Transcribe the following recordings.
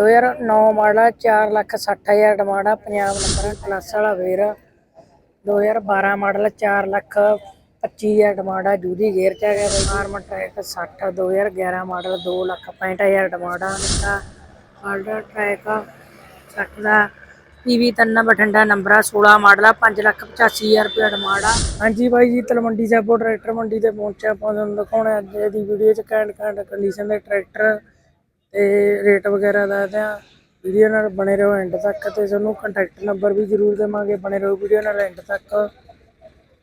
2009 model 4 lakh 60 ਹਜ਼ਾਰ demand ਆ, Punjab number plus ਵਾਲਾ ਵੇਰ 2012 ਮਾਡਲ 4 ਲੱਖ 25 ਹਜ਼ਾਰ ਡਿਮਾਂਡ ਆ, ਜੂਦੀ ਗੇਅਰ ਚ ਆ ਗਿਆ ਬਈ ਫਾਰਮ ਟਰੈਕ 60 2011 ਮਾਡਲ 2 ਲੱਖ 65 ਹਜ਼ਾਰ ਡਿਮਾਂਡ ਆ ਨਿੱਕਾ ਆਲਟਰ ਟਰੈਕ 60 ਦਾ। ਪੀਵੀ ਤੰਨਾ ਬਠਿੰਡਾ ਨੰਬਰ ਆ 16 ਮਾਡਲ ਆ 5 ਲੱਖ 85 ਹਜ਼ਾਰ ਰੁਪਏ ਡਿਮਾਂਡ ਆ। ਹਾਂਜੀ ਬਾਈ ਜੀ, ਤਲਵੰਡੀ ਸਾਬੋ ਟਰੈਕਟਰ ਮੰਡੀ ਤੇ ਪਹੁੰਚਿਆ। ਆਪਾਂ ਤੁਹਾਨੂੰ ਦਿਖਾਉਣਾ ਅੱਜ ਦੀ ਵੀਡੀਓ ਚ ਕੈਂਡ ਕੈਂਡ ਕੰਡੀਸ਼ਨ ਦੇ ਟਰੈਕਟਰ। ਤੇ ਰੇਟ ਵਗੈਰਾ ਦੱਸਦੇ ਆ ਵੀਡੀਓ ਨਾਲ ਬਣੇ ਰਹੋ ਐਂਡ ਤੱਕ ਤੇ ਤੁਹਾਨੂੰ ਕੰਟੈਕਟ ਨੰਬਰ ਵੀ ਜ਼ਰੂਰ ਦੇਵਾਂਗੇ, ਬਣੇ ਰਹੋ ਵੀਡੀਓ ਨਾਲ ਐਂਡ ਤੱਕ।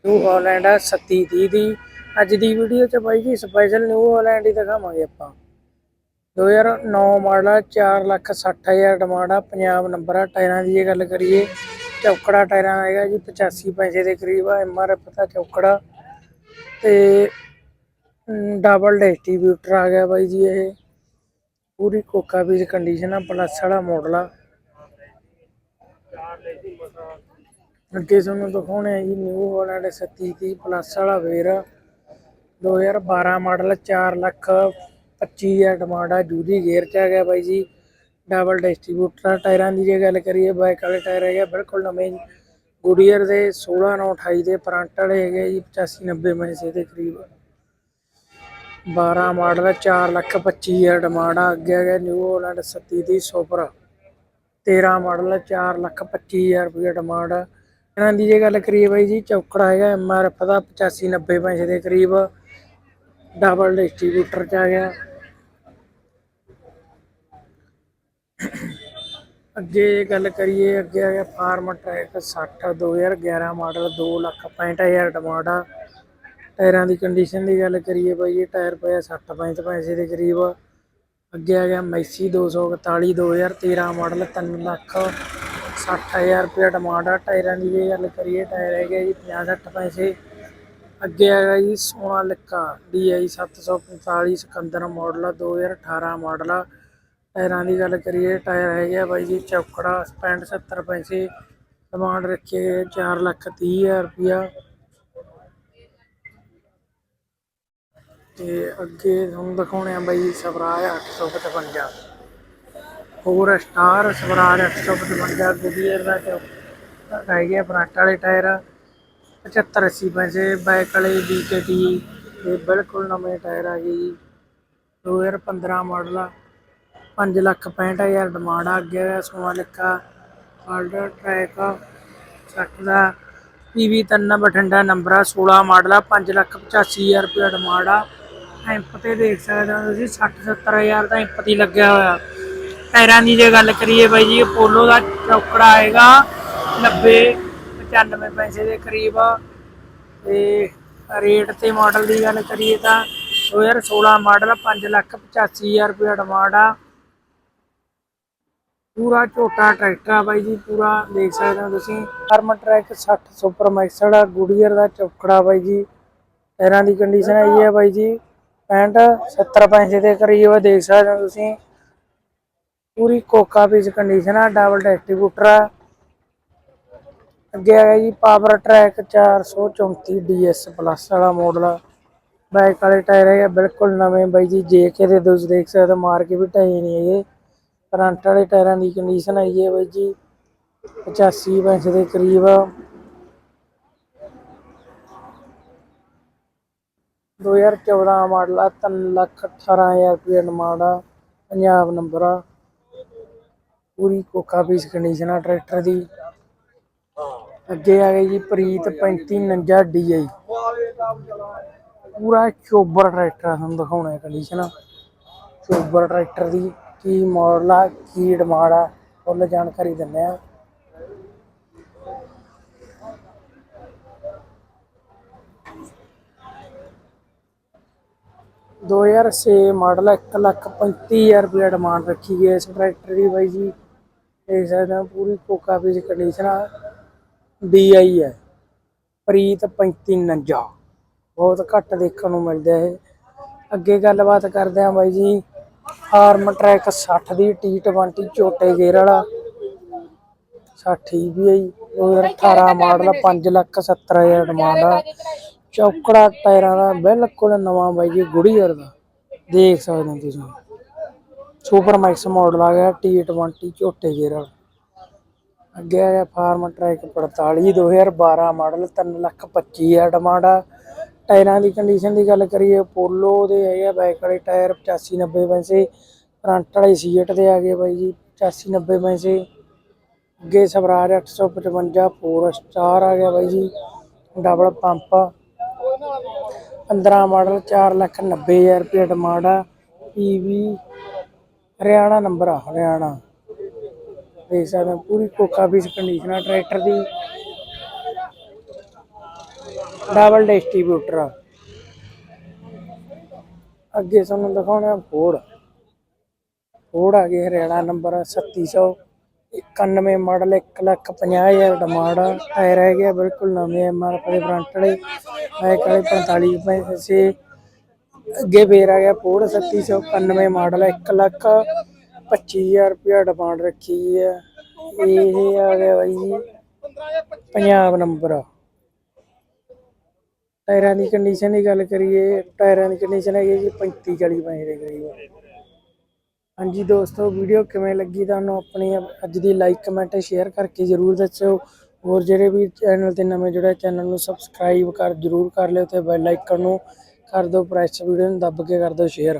ਨਿਊ ਹਾਲੈਂਡ ਆ 3730 ਦੀ। ਅੱਜ ਦੀ ਵੀਡੀਓ ਚ ਬਾਈ ਜੀ ਸਪੈਸ਼ਲ ਨਿਊ ਹਾਲੈਂਡ ਹੀ ਦਿਖਾਵਾਂਗੇ ਆਪਾਂ। 2009 ਮਾਡਲ ਆ 4 ਲੱਖ 60 ਹਜ਼ਾਰ ਡਿਮਾਂਡ ਆ, ਪੰਜਾਬ ਨੰਬਰ ਆ, ਟਾਇਰਾਂ ਦੀ ਜੇ ਗੱਲ ਕਰੀਏ, ਚੌਕੜਾ ਟਾਇਰਾਂ ਦਾ ਹੈਗਾ ਜੀ 85 ਪੈਸੇ ਦੇ ਕਰੀਬ ਆ ਐਮਆਰਐਫ ਦਾ ਚੌਕੜਾ। ਤੇ ਡਬਲ ਡਿਸਟ੍ਰੀਬਿਊਟਰ ਆ ਗਿਆ ਬਾਈ ਜੀ ਇਹ। ਪੂਰੀ ਕੋਕਾ ਬੀਜ ਕੰਡੀਸ਼ਨ ਆ ਪਲੱਸ ਵਾਲਾ ਮਾਡਲ ਆ। ਅੱਗੇ ਤੁਹਾਨੂੰ ਦਿਖਾਉਣੇ ਆ ਜੀ ਨਿਊ ਹਾਲੈਂਡ 3730 ਪਲੱਸ ਵਾਲਾ ਵੇਰ 2012 ਮਾਡਲ 4 ਲੱਖ 25 ਹਜ਼ਾਰ ਡਿਮਾਂਡ ਆ, ਜੂਦੀ ਗੇਅਰ ਚ ਆ ਗਿਆ ਬਾਈ ਜੀ। ਡਬਲ ਡਿਸਟ੍ਰੀਬਿਊਟਰ ਟਾਇਰਾਂ ਦੀ ਜੇ ਗੱਲ ਕਰੀਏ ਬਾਈਕ ਵਾਲੇ ਟਾਇਰ ਹੈਗੇ ਆ, ਬਿਲਕੁਲ ਨਵੇਂ ਗੁਡੀਅਰ ਦੇ 16 9 28 ਦੇ ਪਰੰਟ ਵਾਲੇ ਹੈਗੇ ਜੀ 85 90 ਪੈਸੇ ਦੇ ਕਰੀਬ। 12 ਮਾਡਲ 4 ਲੱਖ 25 ਹਜ਼ਾਰ ਡਿਮਾਂਡ ਆ ਅੱਗੇ ਹੈਗਾ ਨਿਊ ਹਾਲੈਂਡ 37 ਦੀ ਸੁਪਰ। 13 ਮਾਡਲ 4 ਲੱਖ 25 ਹਜ਼ਾਰ ਰੁਪਏ ਡਿਮਾਂਡ। ਆ ਇਹਨਾਂ ਦੀ ਜੇ ਗੱਲ ਕਰੀਏ ਬਾਈ ਜੀ, ਚੌਕੜਾ ਹੈਗਾ ਐਮਆਰਐਫ ਦਾ 85 90 ਪੈਸੇ ਦੇ ਕਰੀਬ। ਡਬਲ ਡਿਸਟ੍ਰੀਬਿਊਟਰ ਚ ਆ ਗਿਆ। ਅੱਗੇ ਗੱਲ ਕਰੀਏ, ਅੱਗੇ ਆ ਗਿਆ ਫਾਰਮ ਟਰੈਕ 60 2011 ਮਾਡਲ 2 ਲੱਖ 65 ਹਜ਼ਾਰ ਡਿਮਾਂਡ। ਆ ਟਾਇਰਾਂ ਦੀ ਕੰਡੀਸ਼ਨ ਦੀ ਗੱਲ ਕਰੀਏ ਬਾਈ, ਇਹ ਟਾਇਰ ਪਿਆ 60 65 ਪੈਸੇ ਦੇ ਕਰੀਬ। ਅੱਗੇ ਆ ਗਿਆ ਮੈਸੀ 241 2013 ਮਾਡਲ 3 ਲੱਖ 60 ਹਜ਼ਾਰ ਰੁਪਏ ਡਿਮਾਂਡ ਆ। ਟਾਇਰਾਂ ਦੀ ਜੇ ਗੱਲ ਕਰੀਏ, ਟਾਇਰ ਹੈਗੇ ਜੀ 50 60 ਪੈਸੇ ਅੱਗੇ ਹੈਗਾ ਜੀ ਸੋਨਾ ਸੋਨਾਲਿਕਾ DI 745 ਸਿਕੰਦਰ ਮਾਡਲ ਆ 2018 ਮਾਡਲ ਆ ਟਾਇਰਾਂ ਦੀ ਗੱਲ ਕਰੀਏ, ਟਾਇਰ ਹੈਗੇ ਆ ਬਾਈ ਜੀ ਚੌਕੜਾ 65 70 ਪੈਸੇ ਡਿਮਾਂਡ ਰੱਖੇ ਗਏ 4 ਲੱਖ 30 ਹਜ਼ਾਰ ਤੇ ਅੱਗੇ ਤੁਹਾਨੂੰ ਦਿਖਾਉਣੇ ਆ ਬਾਈ ਸਵਰਾਜ 855 ਹੋਰ ਸਟਾਰ ਸਵਰਾਜ 855 ਗੁਡੀਅਰ ਦਾ ਚੌ- ਹੈਗੇ ਆ ਫਰੰਟ ਵਾਲੇ ਟਾਇਰ 75 80 ਪੈਸੇ ਬੈਕ ਵਾਲੇ BKT ਇਹ ਬਿਲਕੁਲ ਨਵੇਂ ਟਾਇਰ ਆ ਗਏ ਜੀ। 2015 ਮਾਡਲ ਆ 5 ਲੱਖ 65 ਹਜ਼ਾਰ ਡਿਮਾਂਡ ਆ, ਅੱਗੇ ਹੋਇਆ ਸੋਨਾਲਿਕਾ ਆਲਟਰ ਟਰੈਕ 60 ਦਾ ਪੀਵੀ ਤੰਨਾ ਬਠਿੰਡਾ ਨੰਬਰ ਆ 16 ਮਾਡਲ ਆ 5 ਲੱਖ 85 ਹਜ਼ਾਰ ਰੁਪਏ ਡਿਮਾਂਡ ਆ। ਇੰਪ ਤੇ ਦੇਖ ਸਕਦੇ ਹੋ ਤੁਸੀਂ 60 70 ਹਜ਼ਾਰ ਦਾ ਇੰਪ ਤੇ ਲੱਗਿਆ ਹੋਇਆ। ਟਾਇਰਾਂ ਦੀ ਜੇ ਗੱਲ ਕਰੀਏ ਬਾਈ ਜੀ ਪੋਲੋ ਦਾ ਚੌਕੜਾ ਆਏਗਾ 90 95 ਪੈਸੇ ਦੇ ਕਰੀਬ। ਤੇ ਰੇਟ ਤੇ ਮਾਡਲ ਦੀ ਗੱਲ ਕਰੀਏ ਤਾਂ 2016 ਮਾਡਲ 5 ਲੱਖ 85 ਹਜ਼ਾਰ ਰੁਪਏ ਡਿਮਾਂਡ ਆ। ਪੂਰਾ ਝੋਟਾ ਟਰੈਕਟਰ ਆ ਬਾਈ ਜੀ, ਪੂਰਾ ਦੇਖ ਸਕਦੇ ਹੋ ਤੁਸੀਂ। ਫਾਰਮ ਟਰੈਕ 60 ਸੁਪਰ ਮੈਕਸਡ ਆ ਗੁਡੀਅਰ ਦਾ ਚੌਕੜਾ ਬਾਈ ਜੀ। ਟਾਇਰਾਂ ਦੀ ਕੰਡੀਸ਼ਨ ਆਈ ਹੈ ਬਾਈ ਜੀ। 65 70 ਪੈਸੇ ਦੇ ਕਰੀਬ ਦੇਖ ਸਕਦੇ ਹੋ ਤੁਸੀਂ। ਪੂਰੀ ਕੋਕਾ ਪੀਸ ਕੰਡੀਸ਼ਨ ਆ ਡਬਲ ਡਿਸਟ੍ਰੀਬਿਊਟਰ ਆ। ਅੱਗੇ ਹੈਗਾ ਜੀ ਪਾਵਰ ਟਰੈਕ 434 ਡੀਐਸ ਪਲੱਸ ਵਾਲਾ ਮਾਡਲ ਆ। ਬਾਈਕ ਵਾਲੇ ਟਾਇਰ ਹੈਗੇ ਬਿਲਕੁਲ ਨਵੇਂ ਬਾਈ ਜੀ, ਜੇ ਕੇ ਦੇ ਤੁਸੀਂ ਦੇਖ ਸਕਦੇ ਹੋ ਮਾਰ ਕੇ ਵੀ ਢਾਈ ਨਹੀਂ ਹੈਗੇ। ਕਰੰਟ ਵਾਲੇ ਟਾਇਰਾਂ ਦੀ ਕੰਡੀਸ਼ਨ ਆਈ ਹੈ ਬਾਈ ਜੀ 85 ਪੈਸੇ ਦੇ ਕਰੀਬ। 2014 ਮਾਡਲ ਆ 3 ਲੱਖ 18000 ਰੁਪਏ ਡਿਮਾਂਡ ਆ, ਪੰਜਾਬ ਨੰਬਰ ਆ। ਪੂਰੀ ਕੋਕਾ ਪੀਸ ਕੰਡੀਸ਼ਨ ਆ ਟਰੈਕਟਰ ਦੀ। ਅੱਗੇ ਆ ਗਈ ਜੀ ਪ੍ਰੀਤ 3549 DI ਪੂਰਾ ਚੋਬਰ ਟਰੈਕਟਰ ਤੁਹਾਨੂੰ ਦਿਖਾਉਣਾ ਕੰਡੀਸ਼ਨ ਚੋਬਰ ਟਰੈਕਟਰ ਦੀ ਕੀ ਮਾਡਲ ਆ, ਕੀ ਡਿਮਾਂਡ ਆ, ਫੁੱਲ ਜਾਣਕਾਰੀ ਦਿੰਦੇ ਆ। ਦੋ ਹਜ਼ਾਰ ਛੇ ਮਾਡਲ ਇੱਕ ਲੱਖ ਪੈਂਤੀ ਹਜ਼ਾਰ ਰੁਪਏ ਡਿਮਾਂਡ ਰੱਖੀ ਗਈ ਇਸ ਟਰੈਕਟਰ ਦੀ ਬਾਈ ਜੀ। ਦੇਖ ਸਕਦੇ ਹੋ ਪੂਰੀ ਕੋਕਾ ਪੀਸ ਕੰਡੀਸ਼ਨ ਆ। DI ਹੈ ਪ੍ਰੀਤ 3549 ਬਹੁਤ ਘੱਟ ਦੇਖਣ ਨੂੰ ਮਿਲਦਾ ਇਹ। ਅੱਗੇ ਗੱਲਬਾਤ ਕਰਦੇ ਆ ਬਾਈ ਜੀ। ਫਾਰਮ ਟਰੈਕ 60 ਦੀ T20 ਝੋਟੇ ਗੇਅਰ ਵਾਲਾ। 60 ਵੀ ਆਈ 2018 ਮਾਡਲ 5 ਲੱਖ 70 ਹਜ਼ਾਰ ਡਿਮਾਂਡ ਆ। ਚੌਕੜਾ ਟਾਇਰਾਂ ਦਾ ਬਿਲਕੁਲ ਨਵਾਂ ਬਾਈ ਜੀ, ਗੁੜੀਅਰ ਦਾ। ਦੇਖ ਸਕਦੇ ਹੋ ਤੁਸੀਂ। ਸੁਪਰ ਮੈਕਸ ਮਾਡਲ ਆ ਗਿਆ T20 ਝੋਟੇ ਗੇਅਰ ਵਾਲਾ ਅੱਗੇ ਆ ਗਿਆ ਫਾਰਮ ਟਰੈਕ 45 2012 ਮਾਡਲ 3 ਲੱਖ 25 ਆ ਡਿਮਾਂਡ ਆ। ਟਾਇਰਾਂ ਦੀ ਕੰਡੀਸ਼ਨ ਦੀ ਗੱਲ ਕਰੀਏ ਪੋਲੋ ਦੇ ਹੈਗੇ ਆ ਬੈਕ ਵਾਲੇ ਟਾਇਰ 85 90 ਪੈਸੇ। ਫਰੰਟ ਵਾਲੇ ਸੀਟ ਦੇ ਆ ਗਏ ਬਾਈ ਜੀ 85 90 ਪੈਸੇ। ਅੱਗੇ ਸਵਰਾਜ 855 4 ਸਟਾਰ ਆ ਗਿਆ ਬਾਈ ਜੀ। ਡਬਲ ਪੰਪ 15 ਮਾਡਲ 4 ਲੱਖ 90 ਹਜ਼ਾਰ ਰੁਪਏ ਡਿਮਾਂਡ ਆ। ਪੀਵੀ ਹਰਿਆਣਾ ਨੰਬਰ ਆ, ਹਰਿਆਣਾ। ਦੇਖ ਸਕਦੇ ਹੋ, ਪੂਰੀ ਕੋਕਾ ਪੀਸ ਕੰਡੀਸ਼ਨ ਆ, ਟਰੈਕਟਰ ਦੀ। ਡਬਲ ਡਿਸਟ੍ਰੀਬਿਊਟਰ ਆ। ਅੱਗੇ ਤੁਹਾਨੂੰ ਦਿਖਾਉਣਾ ਫੋਰਡ ਫੋਰਡ ਆ ਗਏ, ਹਰਿਆਣਾ ਨੰਬਰ 3791 ਮਾਡਲ 1 ਲੱਖ 50 ਹਜ਼ਾਰ ਡਿਮਾਂਡ ਆ ਟਾਇਰ ਹੈਗੇ ਆ ਬਿਲਕੁਲ ਨਵੇਂ ਐਮਆਰਐਫ ਦੇ ਫਰੰਟ ਵਾਲੇ। ਬੈਕ ਵਾਲੇ 45 ਪੈਸੇ ਅੱਗੇ ਫੇਰ ਆ ਗਿਆ ਫੋਰਡ 3791 ਮਾਡਲ 1 ਲੱਖ 25000 ਰੁਪਇਆ ਡਿਮਾਂਡ ਰੱਖੀ ਹੈ। ਇਹ ਆ ਗਿਆ ਬਾਈ ਜੀ, ਪੰਜਾਬ ਨੰਬਰ ਟਾਇਰਾਂ ਦੀ ਕੰਡੀਸ਼ਨ ਦੀ ਗੱਲ ਕਰੀਏ, ਟਾਇਰਾਂ ਦੀ ਕੰਡੀਸ਼ਨ ਹੈਗੀ ਜੀ 35 40 ਪੈਸੇ ਦੇ ਕਰੀਬ। ਹਾਂਜੀ ਦੋਸਤੋ ਵੀਡੀਓ ਕਿਵੇਂ ਲੱਗੀ ਤੁਹਾਨੂੰ ਆਪਣੀ ਅੱਜ ਦੀ ਲਾਈਕ ਕਮੈਂਟ ਸ਼ੇਅਰ ਕਰਕੇ ਜਰੂਰ ਦੱਸਿਓ। ਹੋਰ ਜਿਹੜੇ ਵੀ ਚੈਨਲ ਤੇ ਨਵੇਂ ਜੁੜੇ ਚੈਨਲ ਨੂੰ ਸਬਸਕ੍ਰਾਈਬ ਕਰ, ਜਰੂਰ ਕਰ ਲਿਓ ਤੇ ਬੈਲ ਆਈਕਨ ਨੂੰ ਕਰ ਦਿਓ ਪ੍ਰੈਸ ਵੀਡੀਓ ਨੂੰ ਦੱਬ ਕੇ ਕਰ ਦਿਓ ਸ਼ੇਅਰ